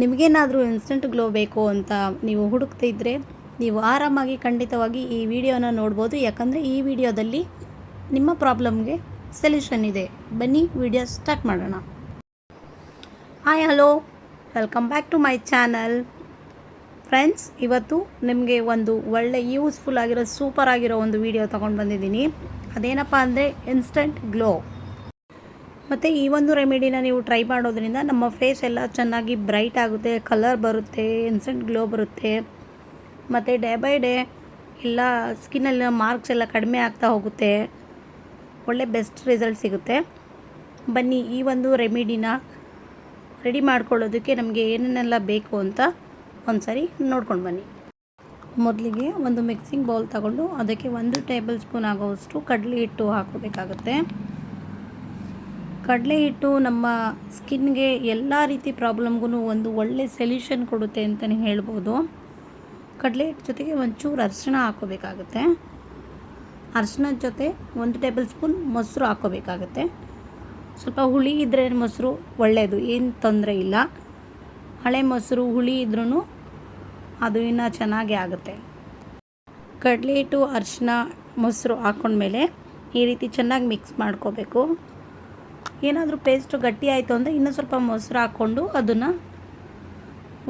ನಿಮಗೇನಾದರೂ instant glow ಬೇಕು ಅಂತ ನೀವು ಹುಡುಕ್ತಿದ್ರೆ ನೀವು ಆರಾಮಾಗಿ ಖಂಡಿತವಾಗಿ ಈ ವಿಡಿಯೋನ ನೋಡ್ಬೋದು. ಯಾಕಂದರೆ ಈ ವಿಡಿಯೋದಲ್ಲಿ ನಿಮ್ಮ ಪ್ರಾಬ್ಲಮ್ಗೆ ಸೊಲ್ಯೂಷನ್ ಇದೆ. ಬನ್ನಿ, ವಿಡಿಯೋ ಸ್ಟಾರ್ಟ್ ಮಾಡೋಣ. Hi hello welcome back to my channel friends ಇವತ್ತು ನಿಮಗೆ ಒಂದು ಒಳ್ಳೆ ಯೂಸ್ಫುಲ್ ಆಗಿರೋ ಸೂಪರ್ ಆಗಿರೋ ಒಂದು ವಿಡಿಯೋ ತೊಗೊಂಡು ಬಂದಿದ್ದೀನಿ. ಅದೇನಪ್ಪ ಅಂದರೆ ಇನ್ಸ್ಟೆಂಟ್ ಗ್ಲೋ ಮತ್ತು ಈ ಒಂದು ರೆಮಿಡಿನ ನೀವು ಟ್ರೈ ಮಾಡೋದ್ರಿಂದ ನಮ್ಮ ಫೇಸ್ ಎಲ್ಲ ಚೆನ್ನಾಗಿ ಬ್ರೈಟ್ ಆಗುತ್ತೆ ಕಲರ್ ಬರುತ್ತೆ ಇನ್ಸೆಂಟ್ ಗ್ಲೋ ಬರುತ್ತೆ. ಮತ್ತು ಡೇ ಬೈ ಡೇ ಎಲ್ಲ ಸ್ಕಿನ್ನಲ್ಲಿ ಮಾರ್ಕ್ಸ್ ಎಲ್ಲ ಕಡಿಮೆ ಆಗ್ತಾ ಹೋಗುತ್ತೆ. ಒಳ್ಳೆ ಬೆಸ್ಟ್ ರಿಸಲ್ಟ್ ಸಿಗುತ್ತೆ. ಬನ್ನಿ ಈ ಒಂದು ರೆಮಿಡಿನ ರೆಡಿ ಮಾಡ್ಕೊಳ್ಳೋದಕ್ಕೆ ನಮಗೆ ಏನೇನೆಲ್ಲ ಬೇಕು ಅಂತ ಒಂದು ಸರಿ ನೋಡ್ಕೊಂಡು ಬನ್ನಿ. ಮೊದಲಿಗೆ ಒಂದು ಮಿಕ್ಸಿಂಗ್ ಬೌಲ್ ತಗೊಂಡು ಅದಕ್ಕೆ ಒಂದು ಟೇಬಲ್ ಸ್ಪೂನ್ ಆಗೋವಷ್ಟು ಕಡಲೆ ಹಿಟ್ಟು ಹಾಕೋಬೇಕಾಗುತ್ತೆ ಕಡಲೆ ಹಿಟ್ಟು ನಮ್ಮ ಸ್ಕಿನ್ಗೆ ಎಲ್ಲ ರೀತಿ ಪ್ರಾಬ್ಲಮ್ಗೂ ಒಂದು ಒಳ್ಳೆ ಸೊಲ್ಯೂಷನ್ ಕೊಡುತ್ತೆ ಅಂತಲೇ ಹೇಳ್ಬೋದು. ಕಡಲೆ ಹಿಟ್ಟು ಜೊತೆಗೆ ಒಂಚೂರು ಅರಿಶಿಣ ಹಾಕೋಬೇಕಾಗುತ್ತೆ ಅರಿಶಿಣದ ಜೊತೆ ಒಂದು ಟೇಬಲ್ ಸ್ಪೂನ್ ಮೊಸರು ಹಾಕೋಬೇಕಾಗುತ್ತೆ ಸ್ವಲ್ಪ ಹುಳಿ ಇದ್ದರೆ ಮೊಸರು ಒಳ್ಳೆಯದು ಏನು ತೊಂದರೆ ಇಲ್ಲ. ಹಳೆ ಮೊಸರು, ಹುಳಿ ಇದ್ರೂ ಅದು ಇನ್ನೂ ಚೆನ್ನಾಗೇ ಆಗುತ್ತೆ. ಕಡಲೆ ಹಿಟ್ಟು ಅರಿಶಿನ ಮೊಸರು ಹಾಕೊಂಡ್ಮೇಲೆ ಈ ರೀತಿ ಚೆನ್ನಾಗಿ ಮಿಕ್ಸ್ ಮಾಡ್ಕೋಬೇಕು. ಏನಾದರೂ ಪೇಸ್ಟು ಗಟ್ಟಿ ಆಯಿತು ಅಂದರೆ ಇನ್ನೂ ಸ್ವಲ್ಪ ಮೊಸರು ಹಾಕ್ಕೊಂಡು ಅದನ್ನು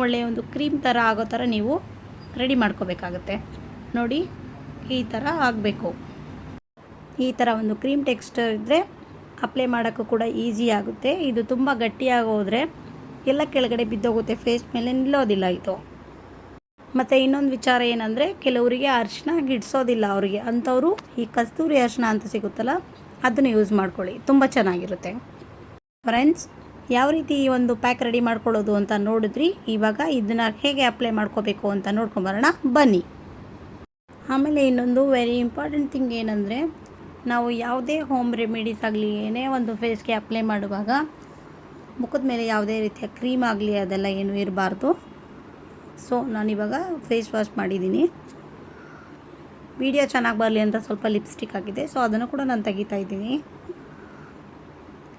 ಒಳ್ಳೆಯ ಒಂದು ಕ್ರೀಮ್ ಥರ ಆಗೋ ಥರ ನೀವು ರೆಡಿ ಮಾಡ್ಕೋಬೇಕಾಗತ್ತೆ. ನೋಡಿ, ಈ ಥರ ಆಗಬೇಕು. ಈ ಥರ ಒಂದು ಕ್ರೀಮ್ ಟೆಕ್ಸ್ಚರ್ ಇದ್ದರೆ ಅಪ್ಲೈ ಮಾಡೋಕ್ಕೂ ಕೂಡ ಈಸಿ ಆಗುತ್ತೆ. ಇದು ತುಂಬ ಗಟ್ಟಿಯಾಗೋದ್ರೆ ಎಲ್ಲ ಕೆಳಗಡೆ ಬಿದ್ದೋಗುತ್ತೆ. ಫೇಸ್ ಮೇಲೆ ನಿಲ್ಲೋದಿಲ್ಲ ಇದು. ಮತ್ತು ಇನ್ನೊಂದು ವಿಚಾರ ಏನಂದರೆ, ಕೆಲವರಿಗೆ ಅರಿಶಿನ ಗಿಡಿಸೋದಿಲ್ಲ ಅವರಿಗೆ. ಅಂಥವರು ಈ ಕಸ್ತೂರಿ ಅರಿಶಿನ ಅಂತ ಸಿಗುತ್ತಲ್ಲ ಅದನ್ನು ಯೂಸ್ ಮಾಡ್ಕೊಳ್ಳಿ. ತುಂಬ ಚೆನ್ನಾಗಿರುತ್ತೆ. ಫ್ರೆಂಡ್ಸ್ ಯಾವ ರೀತಿ ಈ ಒಂದು ಪ್ಯಾಕ್ ರೆಡಿ ಮಾಡ್ಕೊಳ್ಳೋದು ಅಂತ ನೋಡಿದ್ರಿ? ಇವಾಗ ಇದನ್ನು ಹೇಗೆ ಅಪ್ಲೈ ಮಾಡ್ಕೋಬೇಕು ಅಂತ ನೋಡ್ಕೊಂಬರೋಣ ಬನ್ನಿ. ಆಮೇಲೆ ಇನ್ನೊಂದು ವೆರಿ ಇಂಪಾರ್ಟೆಂಟ್ ಥಿಂಗ್ ಏನಂದರೆ, ನಾವು ಯಾವುದೇ ಹೋಮ್ ರೆಮಿಡೀಸ್ ಆಗಲಿ, ಏನೇ ಒಂದು ಫೇಸ್ಗೆ ಅಪ್ಲೈ ಮಾಡುವಾಗ, ಮುಖದ ಮೇಲೆ ಯಾವುದೇ ರೀತಿಯ ಕ್ರೀಮ್ ಆಗಲಿ ಅದೆಲ್ಲ ಏನೂ ಇರಬಾರ್ದು. ಸೊ ನಾನಿವಾಗ ಫೇಸ್ ವಾಶ್ ಮಾಡಿದ್ದೀನಿ. ವಿಡಿಯೋ ಚೆನ್ನಾಗಿ ಬರಲಿ ಅಂತ ಸ್ವಲ್ಪ ಲಿಪ್ಸ್ಟಿಕ್ ಆಗಿದೆ ಸೊ ಅದನ್ನು ಕೂಡ ನಾನು ತೆಗಿತಾ ಇದ್ದೀನಿ.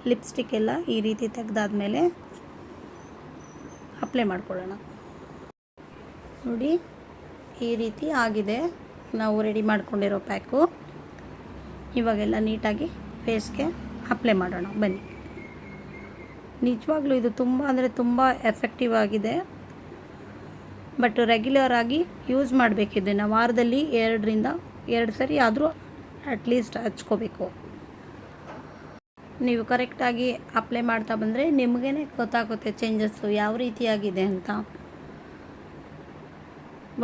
ಲಿಪ್ಸ್ಟಿಕ್ ಎಲ್ಲ ಈ ರೀತಿ ತೆಗೆದಾದ್ಮೇಲೆ ಅಪ್ಲೈ ಮಾಡ್ಕೊಳ್ಳೋಣ. ನೋಡಿ, ಈ ರೀತಿ ಆಗಿದೆ. ನಾವು ರೆಡಿ ಮಾಡ್ಕೊಂಡಿರೋ ಪ್ಯಾಕು ಇವಾಗೆಲ್ಲ ನೀಟಾಗಿ ಫೇಸ್ಗೆ ಅಪ್ಲೈ ಮಾಡೋಣ. ಬನ್ನಿ. ನಿಜವಾಗ್ಲೂ ಇದು ತುಂಬ ಅಂದರೆ ತುಂಬ ಎಫೆಕ್ಟಿವ್ ಆಗಿದೆ. ಬಟ್ ರೆಗ್ಯುಲರ್ ಆಗಿ ಯೂಸ್ ಮಾಡಬೇಕು ವಾರದಲ್ಲಿ ಎರಡರಿಂದ ಎರಡು ಸರಿ ಆದರೂ ಅಟ್ಲೀಸ್ಟ್ ಹಚ್ಕೋಬೇಕು. ನೀವು ಕರೆಕ್ಟಾಗಿ ಅಪ್ಲೈ ಮಾಡ್ತಾ ಬಂದರೆ ನಿಮಗೇ ಗೊತ್ತಾಗುತ್ತೆ ಚೇಂಜಸ್ಸು ಯಾವ ರೀತಿಯಾಗಿದೆ ಅಂತ.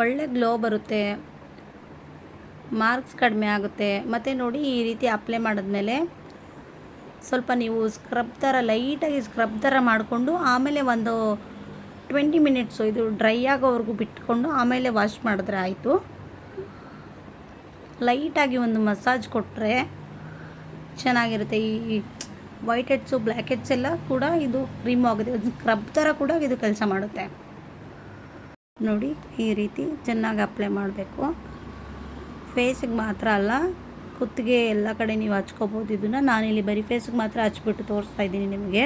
ಒಳ್ಳೆ ಗ್ಲೋ ಬರುತ್ತೆ. ಮಾರ್ಕ್ಸ್ ಕಡಿಮೆ ಆಗುತ್ತೆ. ಮತ್ತು ನೋಡಿ ಈ ರೀತಿ ಅಪ್ಲೈ ಮಾಡಿದ್ಮೇಲೆ ಸ್ವಲ್ಪ ನೀವು ಸ್ಕ್ರಬ್ ಥರ ಲೈಟಾಗಿ ಸ್ಕ್ರಬ್ ಥರ ಮಾಡಿಕೊಂಡು ಆಮೇಲೆ ಒಂದು ಟ್ವೆಂಟಿ ಮಿನಿಟ್ಸು ಇದು ಡ್ರೈ ಆಗೋವರೆಗೂ ಬಿಟ್ಕೊಂಡು ಆಮೇಲೆ ವಾಶ್ ಮಾಡಿದ್ರೆ ಆಯಿತು. ಲೈಟಾಗಿ ಒಂದು ಮಸಾಜ್ ಕೊಟ್ಟರೆ ಚೆನ್ನಾಗಿರುತ್ತೆ. ಈ ವೈಟ್ ಹೆಡ್ಸು ಬ್ಲ್ಯಾಕ್ ಹೆಡ್ಸ್ ಎಲ್ಲ ಕೂಡ ಇದು ರಿಮೂವ್ ಆಗುತ್ತೆ. ಸ್ಕ್ರಬ್ ಥರ ಕೂಡ ಇದು ಕೆಲಸ ಮಾಡುತ್ತೆ. ನೋಡಿ, ಈ ರೀತಿ ಚೆನ್ನಾಗಿ ಅಪ್ಲೈ ಮಾಡಬೇಕು. ಫೇಸಿಗೆ ಮಾತ್ರ ಅಲ್ಲ, ಕುತ್ತಿಗೆ ಎಲ್ಲ ಕಡೆ ನೀವು ಹಚ್ಕೋಬೋದು ಇದನ್ನು. ನಾನಿಲ್ಲಿ ಬರೀ ಫೇಸಿಗೆ ಮಾತ್ರ ಹಚ್ಬಿಟ್ಟು ತೋರಿಸ್ತಾ ಇದ್ದೀನಿ ನಿಮಗೆ.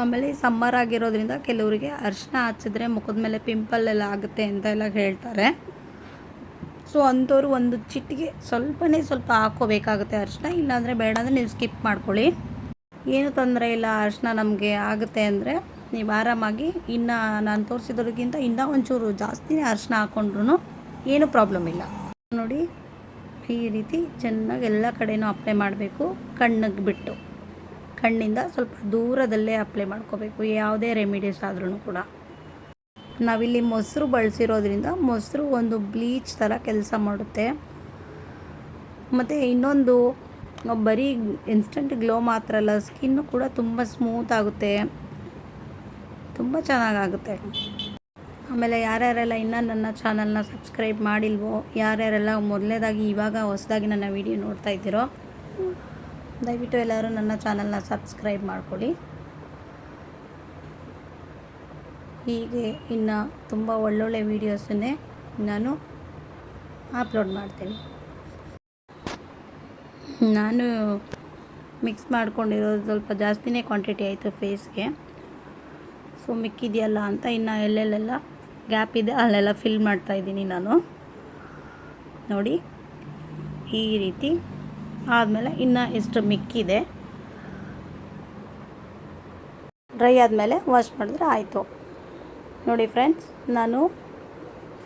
ಆಮೇಲೆ ಸಮ್ಮರ್ ಆಗಿರೋದ್ರಿಂದ ಕೆಲವರಿಗೆ ಅರಿಶಿನ ಹಚ್ಚಿದ್ರೆ ಮುಖದ ಮೇಲೆ ಪಿಂಪಲ್ ಎಲ್ಲ ಆಗುತ್ತೆ ಅಂತ ಎಲ್ಲ ಹೇಳ್ತಾರೆ. ಸೊ ಅಂಥವ್ರು ಒಂದು ಚಿಟ್ಟಿಗೆ ಸ್ವಲ್ಪನೇ ಸ್ವಲ್ಪ ಹಾಕ್ಕೋಬೇಕಾಗುತ್ತೆ ಅರಿಶಿನ, ಇಲ್ಲಾಂದರೆ ಬೇಡ ಅಂದರೆ ನೀವು ಸ್ಕಿಪ್ ಮಾಡ್ಕೊಳ್ಳಿ. ಏನು ತೊಂದರೆ ಇಲ್ಲ, ಅರಿಶಿನ ನಮಗೆ ಆಗುತ್ತೆ ಅಂದರೆ ನೀವು ಆರಾಮಾಗಿ ಇನ್ನು ನಾನು ತೋರಿಸಿದ್ರಿಗಿಂತ ಇನ್ನೂ ಒಂಚೂರು ಜಾಸ್ತಿನೇ ಅರಿಶಿನ ಹಾಕ್ಕೊಂಡ್ರು ಏನೂ ಪ್ರಾಬ್ಲಮ್ ಇಲ್ಲ. ನೋಡಿ, ಈ ರೀತಿ ಚೆನ್ನಾಗಿ ಎಲ್ಲ ಕಡೆನೂ ಅಪ್ಲೈ ಮಾಡಬೇಕು, ಕಣ್ಣಿಗೆ ಬಿಟ್ಟು. ಕಣ್ಣಿಂದ ಸ್ವಲ್ಪ ದೂರದಲ್ಲೇ ಅಪ್ಲೈ ಮಾಡ್ಕೋಬೇಕು, ಯಾವುದೇ ರೆಮಿಡೀಸ್ ಆದ್ರೂ ಕೂಡ. ನಾವಿಲ್ಲಿ ಮೊಸರು ಬಳಸಿರೋದ್ರಿಂದ ಮೊಸರು ಒಂದು ಬ್ಲೀಚ್ ಥರ ಕೆಲಸ ಮಾಡುತ್ತೆ. ಮತ್ತು ಇನ್ನೊಂದು, ಬರೀ ಇನ್ಸ್ಟಂಟ್ ಗ್ಲೋ ಮಾತ್ರ ಅಲ್ಲ ಸ್ಕಿನ್ನು ಕೂಡ ತುಂಬ ಸ್ಮೂತ್ ಆಗುತ್ತೆ. ತುಂಬ ಚೆನ್ನಾಗಾಗುತ್ತೆ. ಆಮೇಲೆ ಯಾರ್ಯಾರೆಲ್ಲ ಇನ್ನೂ ನನ್ನ ಚಾನಲ್ನ ಸಬ್ಸ್ಕ್ರೈಬ್ ಮಾಡಿಲ್ವೋ, ಯಾರ್ಯಾರೆಲ್ಲ ಮೊದಲನೇದಾಗಿ ಇವಾಗ ಹೊಸದಾಗಿ ನನ್ನ ವಿಡಿಯೋ ನೋಡ್ತಾ ಇದ್ದೀರೋ ದಯವಿಟ್ಟು ಎಲ್ಲರೂ ನನ್ನ ಚಾನಲ್ನ ಸಬ್ಸ್ಕ್ರೈಬ್ ಮಾಡಿಕೊಳ್ಳಿ. ಹೀಗೆ ಇನ್ನು ತುಂಬ ಒಳ್ಳೊಳ್ಳೆ ವೀಡಿಯೋಸನ್ನೇ ನಾನು ಅಪ್ಲೋಡ್ ಮಾಡ್ತೀನಿ. ನಾನು ಮಿಕ್ಸ್ ಮಾಡ್ಕೊಂಡಿರೋದು ಸ್ವಲ್ಪ ಜಾಸ್ತಿನೇ ಕ್ವಾಂಟಿಟಿ ಆಯಿತು ಫೇಸ್ಗೆ. ಸೊ, ಮಿಕ್ಕಿದೆಯಲ್ಲ ಅಂತ ಇನ್ನು ಎಲ್ಲೆಲ್ಲೆಲ್ಲ ಗ್ಯಾಪ್ ಇದೆ, ಅಲ್ಲೆಲ್ಲ ಫಿಲ್ ಮಾಡ್ತಾ ಇದ್ದೀನಿ ನಾನು. ನೋಡಿ, ಈ ರೀತಿ ಆದಮೇಲೆ ಇನ್ನು ಎಷ್ಟು ಮಿಕ್ಕಿದೆ? ಡ್ರೈ ಆದಮೇಲೆ ವಾಶ್ ಮಾಡಿದ್ರೆ ಆಯಿತು. ನೋಡಿ ಫ್ರೆಂಡ್ಸ್ ನಾನು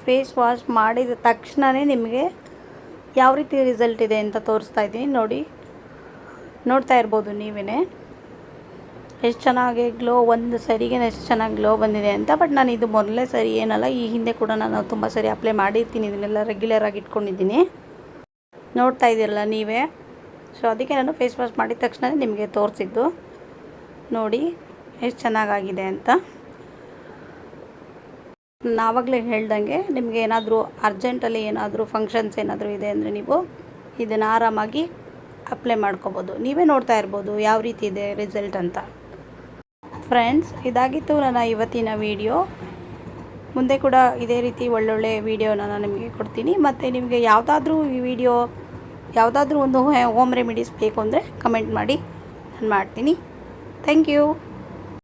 ಫೇಸ್ ವಾಶ್ ಮಾಡಿದ ತಕ್ಷಣವೇ ನಿಮಗೆ ಯಾವ ರೀತಿ ರಿಸಲ್ಟ್ ಇದೆ ಅಂತ ತೋರಿಸ್ತಾ ಇದ್ದೀನಿ. ನೋಡಿ, ನೋಡ್ತಾ ಇರ್ಬೋದು ನೀವೇ ಎಷ್ಟು ಚೆನ್ನಾಗಿ ಗ್ಲೋ ಒಂದು ಸರಿಗೆ ಎಷ್ಟು ಚೆನ್ನಾಗಿ ಗ್ಲೋ ಬಂದಿದೆ ಅಂತ. ಬಟ್ ನಾನು ಇದು ಮೊದಲೇ ಸರಿ ಏನಲ್ಲ, ಈ ಹಿಂದೆ ಕೂಡ ನಾನು ತುಂಬ ಸರಿ ಅಪ್ಲೈ ಮಾಡಿರ್ತೀನಿ, ಇದನ್ನೆಲ್ಲ ರೆಗ್ಯುಲರಾಗಿ ಇಟ್ಕೊಂಡಿದ್ದೀನಿ. ನೋಡ್ತಾ ಇದ್ದೀರಲ್ಲ ನೀವೇ. ಸೊ ಅದಕ್ಕೆ ನಾನು ಫೇಸ್ ವಾಶ್ ಮಾಡಿದ ತಕ್ಷಣ ನಿಮಗೆ ತೋರಿಸಿದ್ದು. ನೋಡಿ, ಎಷ್ಟು ಚೆನ್ನಾಗಾಗಿದೆ ಅಂತ. ನಾವಾಗಲೇ ಹೇಳ್ದಂಗೆ ನಿಮಗೆ ಏನಾದರೂ ಅರ್ಜೆಂಟಲ್ಲಿ ಏನಾದರೂ ಫಂಕ್ಷನ್ಸ್ ಏನಾದರೂ ಇದೆ ಅಂದರೆ ನೀವು ಇದನ್ನು ಆರಾಮಾಗಿ ಅಪ್ಲೈ ಮಾಡ್ಕೋಬೋದು. ನೀವೇ ನೋಡ್ತಾ ಇರ್ಬೋದು ಯಾವ ರೀತಿ ಇದೆ ರಿಸಲ್ಟ್ ಅಂತ. ಫ್ರೆಂಡ್ಸ್ ಇದಾಗಿತ್ತು ನನ್ನ ಇವತ್ತಿನ ವಿಡಿಯೋ ಮುಂದೆ ಕೂಡ ಇದೇ ರೀತಿ ಒಳ್ಳೊಳ್ಳೆ ವೀಡಿಯೋನ ನಾನು ನಿಮಗೆ ಕೊಡ್ತೀನಿ. ಮತ್ತು ನಿಮಗೆ ಯಾವುದಾದ್ರೂ ಈ ವಿಡಿಯೋ ಯಾವುದಾದ್ರೂ ಒಂದು ಹೋಮ್ ರೆಮಿಡೀಸ್ ಬೇಕು ಅಂದರೆ ಕಮೆಂಟ್ ಮಾಡಿ ನಾನು ಮಾಡ್ತೀನಿ. Thank you